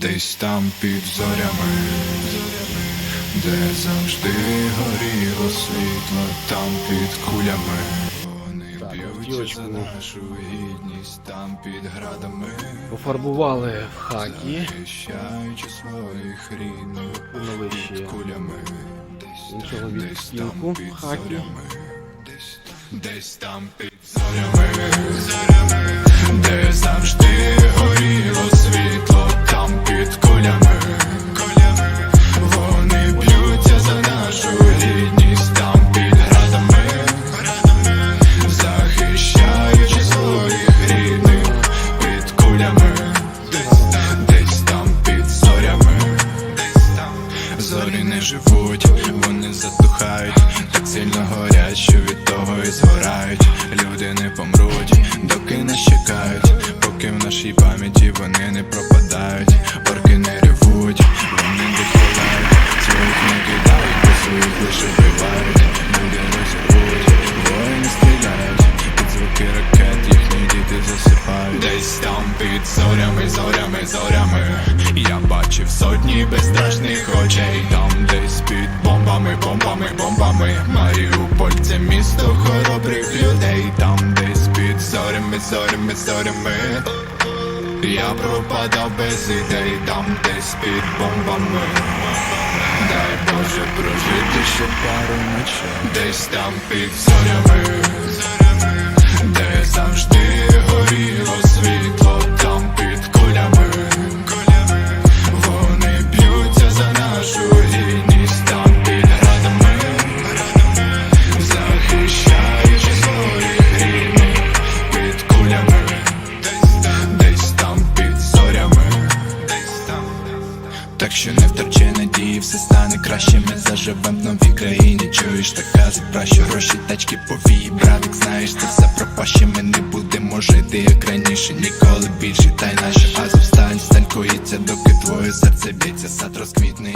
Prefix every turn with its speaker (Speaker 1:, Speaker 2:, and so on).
Speaker 1: Десь там під зорями, де завжди горіло світло, там під кулями. Вони
Speaker 2: Так,
Speaker 1: за нашу гідність, там під градами,
Speaker 2: Пофарбували в хакі.
Speaker 1: захищаючи своїх рідних під кулями. Десь
Speaker 2: іншого відтінку хакі.
Speaker 1: десь десь там під зорями, зорями, зорі не живуть, вони затухають, так сильно горять, що від того і згорають. Люди не помруть, доки нас чекають, поки в нашій пам'яті вони не пропадають, орки не ревуть, вони дохилають, своїх не кидають, бо своїх лише вбивають, люди розірвуть, воїни стріляють, під звуки ракет їхні діти засипають. Десь там під зорями, зорями, зорями. Я бачив сотні безстрашних очей, там десь під бомбами, бомбами, бомбами. Маріуполь це місто хоробрих людей, там десь під зорями, зорями, зорями. Я пропадав без ідей, там десь під бомбами. Дай Боже прожити ще пару ночей Десь там під зорями, зорями, де Так що не втрачай надії, все стане краще, ми заживем в новій країні. Чуєш така про що гроші, тачки повії, братик, знаєш, це все пропаще, ми не будемо жити, як раніше, ніколи більше, та й наша азов сталь сталь коїться, доки твоє серце б'ється, сад розквітне,